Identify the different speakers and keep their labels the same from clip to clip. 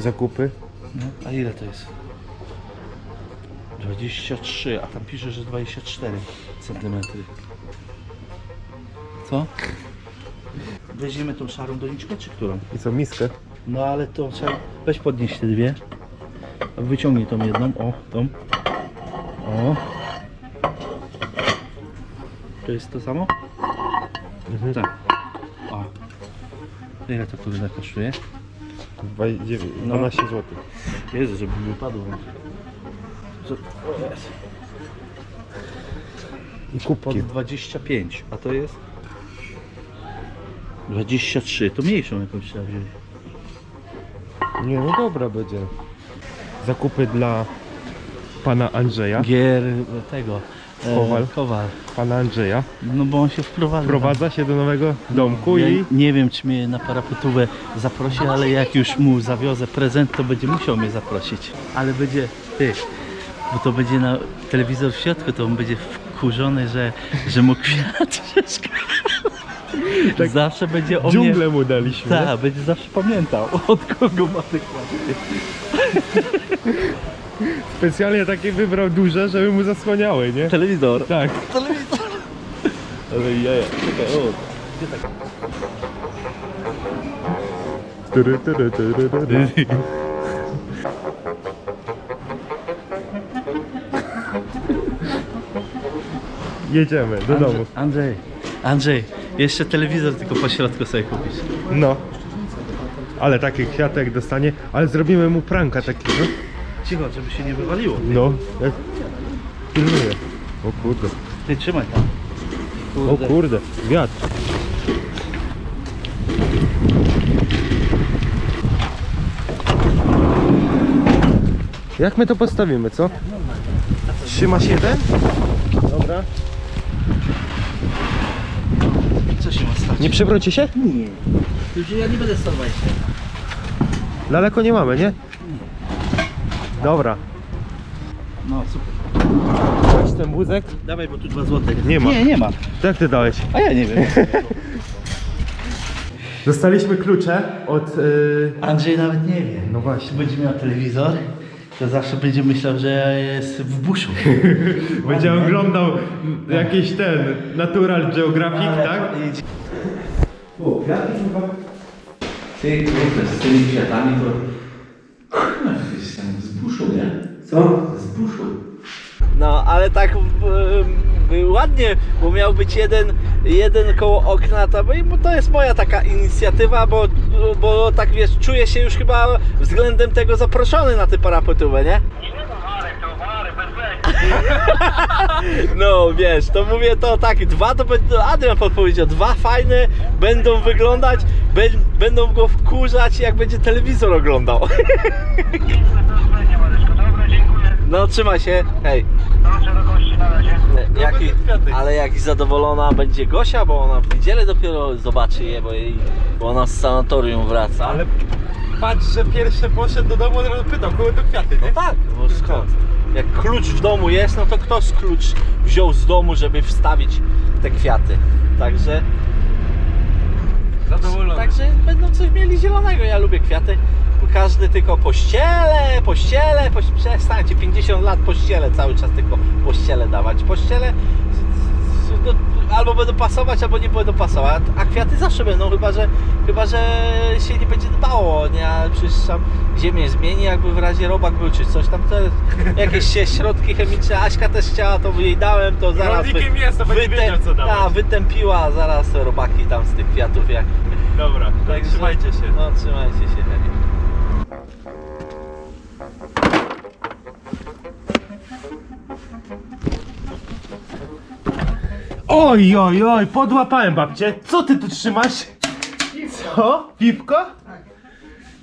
Speaker 1: zakupy.
Speaker 2: No, a ile to jest? 23, a tam pisze, że 24 cm. Co? Weźmiemy tą szarą doniczkę, czy którą?
Speaker 1: I co, miskę?
Speaker 2: No ale to trzeba... Weź podnieść te dwie. Wyciągnij tą jedną, o, tą. O. To jest to samo?
Speaker 1: Mhm.
Speaker 2: Tak. O. Ile to kurde kosztuje?
Speaker 1: Dwa- dziewię-
Speaker 2: No.
Speaker 1: 12 zł.
Speaker 2: Jezu, żeby mi wypadło. Co?
Speaker 1: I kubki.
Speaker 2: Pod 25, a to jest? 23, to mniejszą jakąś trzeba wziąć.
Speaker 1: Nie, no dobra będzie. Zakupy dla pana Andrzeja.
Speaker 2: Gier tego. E,
Speaker 1: Kowal.
Speaker 2: Kowal.
Speaker 1: Pana Andrzeja.
Speaker 2: No bo on się wprowadza.
Speaker 1: Wprowadza się do nowego domku
Speaker 2: Ja
Speaker 1: i
Speaker 2: nie wiem, czy mnie na parapetówę zaprosi, ale jak już mu zawiozę prezent, to będzie musiał mnie zaprosić. Ale będzie, ty, bo to będzie na telewizor w środku, to on będzie wkurzony, że, że mu kwiat.
Speaker 1: Tak
Speaker 2: zawsze będzie o mnie...
Speaker 1: dżunglę mu daliśmy.
Speaker 2: Tak, będzie zawsze pamiętał, od kogo ma te kwiaty.
Speaker 1: Specjalnie takie wybrał duże, żeby mu zasłaniały, nie?
Speaker 2: Telewizor.
Speaker 1: Tak.
Speaker 2: Telewizor. Ale jaja, czekaj, o. Gdzie tak?
Speaker 1: Tyry, tyry, tyry, tyry. Jedziemy do domu.
Speaker 2: Andrzej, Andrzej, jeszcze telewizor tylko po środku sobie kupisz.
Speaker 1: No. Ale taki kwiatek dostanie, ale zrobimy mu pranka takiego.
Speaker 2: Cicho, żeby się nie wywaliło.
Speaker 1: No. Ja pilnuję. O kurde.
Speaker 2: Ty trzymaj tam.
Speaker 1: O kurde. Wiatr. Jak my to postawimy, co? Trzymasz jeden? Dobra.
Speaker 2: Co się ma stać?
Speaker 1: Nie przewróci się?
Speaker 2: Nie. Już ja nie będę stawać się.
Speaker 1: Daleko nie mamy, nie? Dobra.
Speaker 2: No super.
Speaker 1: Weź ten wózek.
Speaker 2: Dawaj, bo tu dwa złote.
Speaker 1: Nie ma.
Speaker 2: Nie, nie ma.
Speaker 1: To jak ty dałeś?
Speaker 2: A ja nie wiem.
Speaker 1: Dostaliśmy klucze od... Yy...
Speaker 2: Andrzej nawet nie wie.
Speaker 1: No właśnie.
Speaker 2: Będzie miał telewizor, to zawsze będzie myślał, że jest w buszu.
Speaker 1: Będzie oglądał jakiś ten Natural Geographic, tak?
Speaker 2: O, kwiaty chyba. Ty, kurde, z tymi kwiatami to... Jestem z buszu, nie? Co? Z buszu. No, ale tak e, ładnie, bo miał być jeden, jeden koło okna, to, bo to jest moja taka inicjatywa, bo, bo tak wiesz, czuję się już chyba względem tego zaproszony na tę parapetówę, nie? No wiesz, to mówię to tak, dwa to będą, Adrian podpowiedział, dwa fajne będą wyglądać, bę- będą go wkurzać jak będzie telewizor oglądał. No trzymaj się, hej. Jaki, ale jak zadowolona będzie Gosia, bo ona w niedzielę dopiero zobaczy je, bo, jej, bo ona z sanatorium wraca.
Speaker 1: Ale patrz, że pierwszy poszedł do domu, od razu pytał, kogo to kwiaty,
Speaker 2: No tak, bo skąd? Jak klucz w domu jest, no to kto z klucz wziął z domu, żeby wstawić te kwiaty? Także,
Speaker 1: Zadowolony.
Speaker 2: także będą coś mieli zielonego. Ja lubię kwiaty, każdy tylko pościele, pościele, poś... przestańcie, 50 lat pościele, cały czas tylko pościele dawać. Pościele no, albo będą pasować, albo nie będą pasować, a kwiaty zawsze będą, chyba że, chyba, że się nie będzie dbało, nie? A przecież tam ziemię zmieni, jakby w razie robak był czy coś tam, to jakieś się środki chemiczne, Aśka też chciała, to jej dałem, to zaraz
Speaker 1: Rolnikiem jest, to będzie wiedział, co dawać.
Speaker 2: ta, wytępiła zaraz robaki tam z tych kwiatów, jak
Speaker 1: Dobra,
Speaker 2: Także-
Speaker 1: trzymajcie się.
Speaker 2: no trzymajcie się.
Speaker 1: Oj, oj, oj, podłapałem babcię. Co ty tu trzymasz? Co? Piwko?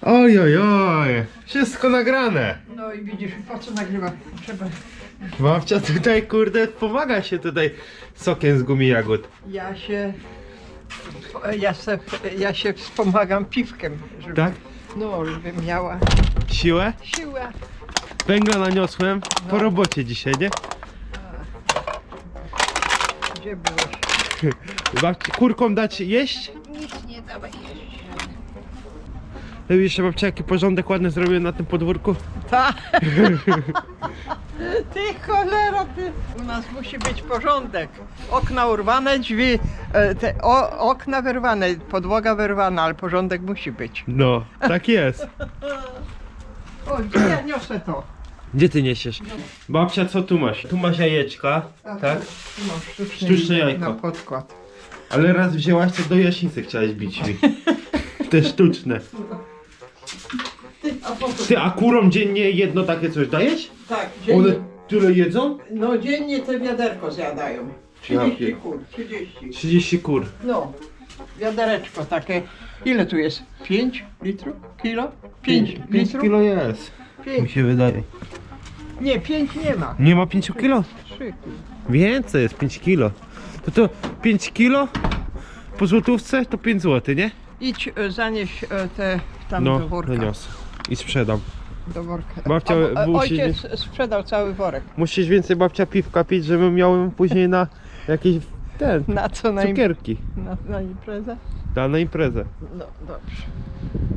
Speaker 1: Oj, oj, oj. Wszystko nagrane.
Speaker 3: No i widzisz, po co nagrywa? Trzeba.
Speaker 1: Babcia tutaj, kurde, pomaga się tutaj sokiem z gumi jagód.
Speaker 3: Ja się. Ja se, ja się wspomagam piwkiem, żeby,
Speaker 1: Tak?
Speaker 3: no, żeby miała
Speaker 1: Siłę?
Speaker 3: siłę.
Speaker 1: Węgla naniosłem. Po robocie dzisiaj, nie?
Speaker 3: Gdzie byłeś?
Speaker 1: Babci, kurkom dać jeść?
Speaker 3: Nic nie dawaj jeść.
Speaker 1: Jeszcze babcia jaki porządek ładny zrobiłem na tym podwórku?
Speaker 3: Tak. Ty cholera, ty. U nas musi być porządek. Okna urwane, drzwi, e, te o, okna wyrwane, podłoga wyrwana, ale porządek musi być.
Speaker 1: No, tak jest.
Speaker 3: O, gdzie ja niosę to?
Speaker 1: Gdzie ty niesiesz? Babcia, co tu masz? Tu masz jajeczka, tak?
Speaker 3: Tu sztuczne,
Speaker 1: Sztuczne jajko.
Speaker 3: Na podkład.
Speaker 1: Ale raz wzięłaś, to do jaśnicy chciałaś bić mi. Te sztuczne.
Speaker 3: Ty, a po co?
Speaker 1: Ty, a kurom dziennie jedno takie coś dajesz?
Speaker 3: Tak,
Speaker 1: One
Speaker 3: dziennie,
Speaker 1: tyle jedzą?
Speaker 3: no dziennie te wiaderko zjadają.
Speaker 1: Ja
Speaker 3: 30
Speaker 1: pier-
Speaker 3: kur, 30.
Speaker 1: 30 kur.
Speaker 3: No, wiadereczko takie. Ile tu jest? 5 litrów? Kilo? 5
Speaker 1: 5
Speaker 3: litrów?
Speaker 1: kilo jest. Mi
Speaker 3: 5.
Speaker 1: się wydaje.
Speaker 3: Nie, 5 nie ma.
Speaker 1: Nie ma 5 kilo?
Speaker 3: 3.
Speaker 1: Więcej jest 5 kilo. To to 5 kilo po złotówce to 5 zł, nie?
Speaker 3: Idź e, zanieś e, te tam
Speaker 1: No,
Speaker 3: do worka.
Speaker 1: wyniosę. I sprzedam.
Speaker 3: Do worka.
Speaker 1: Babcia,
Speaker 3: A, a,
Speaker 1: musi-
Speaker 3: ojciec sprzedał cały worek.
Speaker 1: Musisz więcej babcia piwka pić, żebym miał później na jakieś ten,
Speaker 3: Na co? Na, im,
Speaker 1: cukierki.
Speaker 3: na, na imprezę?
Speaker 1: Da, na imprezę.
Speaker 3: No dobrze.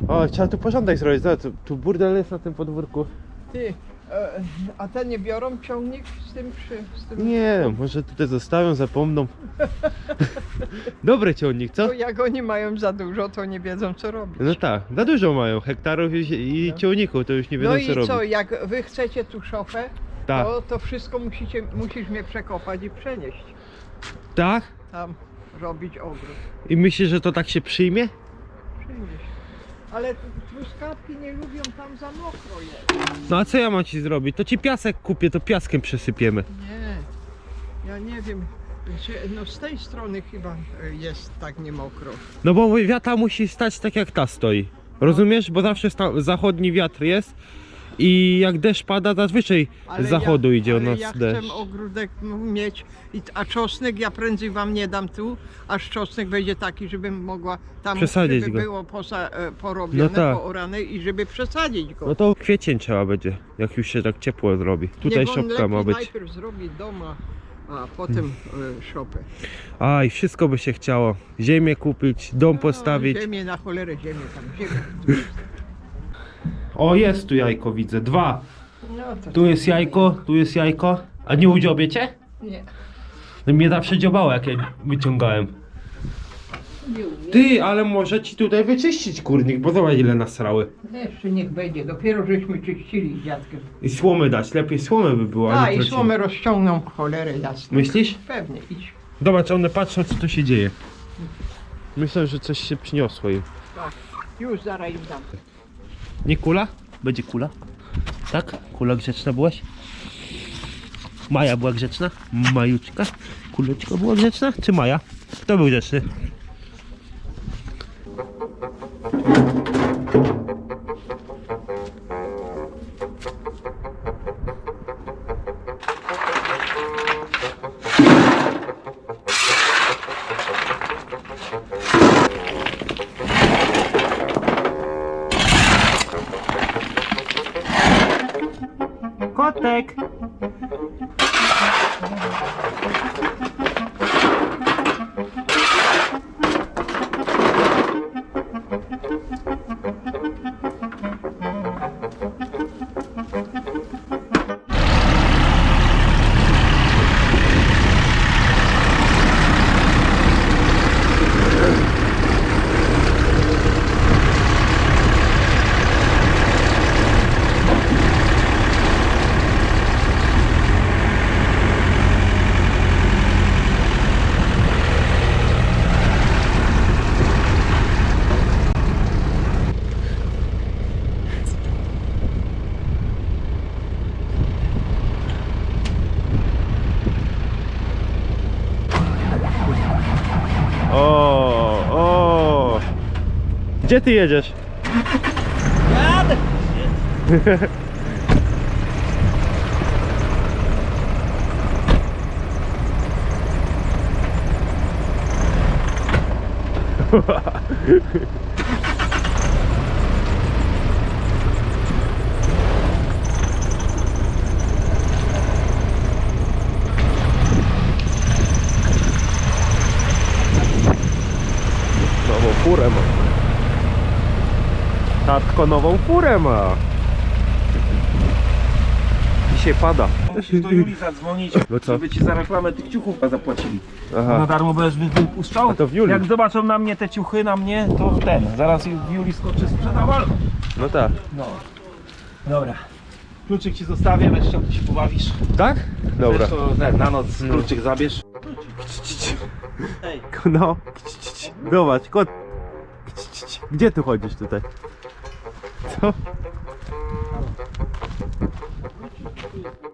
Speaker 1: O, trzeba tu porządek zrobić. Zobacz, tu, tu burdel jest na tym podwórku.
Speaker 3: Ty, e, a te nie biorą ciągnik z tym przy... Z tym
Speaker 1: Nie, może tutaj zostawią, zapomną. Dobry ciągnik, co?
Speaker 3: Bo jak oni mają za dużo, to nie wiedzą co robić.
Speaker 1: No tak, za dużo mają hektarów i, i
Speaker 3: No.
Speaker 1: ciągników, to już nie wiedzą
Speaker 3: No
Speaker 1: co
Speaker 3: i
Speaker 1: robić.
Speaker 3: co, jak wy chcecie tu szofę,
Speaker 1: Tak,
Speaker 3: to, to wszystko musicie, musisz mnie przekopać i przenieść.
Speaker 1: tak?
Speaker 3: Tam robić ogród.
Speaker 1: I myślisz, że to tak się przyjmie?
Speaker 3: Przynieść. Ale truskawki nie lubią tam za mokro jest.
Speaker 1: No a co ja mam ci zrobić? To ci piasek kupię, to piaskiem przesypiemy.
Speaker 3: Nie, ja nie wiem. Gdzie, no z tej strony chyba e, jest tak nie mokro.
Speaker 1: No bo wiata musi stać tak jak ta stoi. Rozumiesz? Bo zawsze sta- zachodni wiatr jest i jak deszcz pada, zazwyczaj z zachodu
Speaker 3: ja,
Speaker 1: idzie u nas
Speaker 3: ja
Speaker 1: deszcz.
Speaker 3: chcę ogródek mieć, i, a czosnek ja prędzej wam nie dam tu, aż czosnek będzie taki, żebym mogła tam,
Speaker 1: Przesadzić
Speaker 3: żeby
Speaker 1: go.
Speaker 3: było posa, e, porobione,
Speaker 1: No tak.
Speaker 3: poorane i żeby przesadzić go.
Speaker 1: No to kwiecień trzeba będzie, jak już się tak ciepło zrobi. Tutaj
Speaker 3: Niech on
Speaker 1: szopka ma być.
Speaker 3: najpierw zrobi doma, a potem e, szopę.
Speaker 1: Aj, wszystko by się chciało. Ziemię kupić, dom postawić.
Speaker 3: No, ziemię na cholerę, ziemię tam, ziemię.
Speaker 1: O, jest tu jajko, widzę. Dwa.
Speaker 3: No to
Speaker 1: Tu jest jajko, tu jest jajko. A nie udziobie cię?
Speaker 3: nie.
Speaker 1: No mnie zawsze dziobało, jak ja wyciągałem.
Speaker 3: Nie umiem.
Speaker 1: Ty, ale może ci tutaj wyczyścić kurnik, bo zobacz ile nasrały.
Speaker 3: Jeszcze niech będzie, dopiero żeśmy czyścili z dziadkiem.
Speaker 1: I słomy dać, lepiej słomy by było, a nie
Speaker 3: i
Speaker 1: trociny.
Speaker 3: słomę rozciągną cholerę jasno.
Speaker 1: Myślisz?
Speaker 3: Pewnie, idź.
Speaker 1: Zobacz, one patrzą co tu się dzieje. Myślę, że coś się przyniosło im.
Speaker 3: Tak, już zaraz im dam.
Speaker 1: Nie kula? Będzie kula? Tak? Kula grzeczna byłaś? Maja była grzeczna? Majuczka? Kuleczka była grzeczna? Czy Maja? Kto był grzeczny? Bartek. Gdzie ty jedziesz?
Speaker 3: Jadę!
Speaker 1: Nową furę mam. Tat Juliuszko nową furę ma. Dzisiaj pada.
Speaker 4: Musisz do Julii zadzwonić,
Speaker 1: No co?
Speaker 4: żeby ci za reklamę tych ciuchów zapłacili.
Speaker 1: Aha.
Speaker 4: Na darmo będziesz wy- wypuszczał.
Speaker 1: A to w Julii.
Speaker 4: Jak zobaczą na mnie te ciuchy, na mnie, to ten. Zaraz w Julii skoczy sprzedawal.
Speaker 1: No tak.
Speaker 4: No. Dobra. Kluczyk ci zostawię, będziesz chciał, to się pobawisz.
Speaker 1: Tak? Dobra.
Speaker 4: Wiesz, to ten, na noc kluczyk zabierz.
Speaker 1: No. Zobacz, kot. Gdzie tu chodzisz tutaj? Co?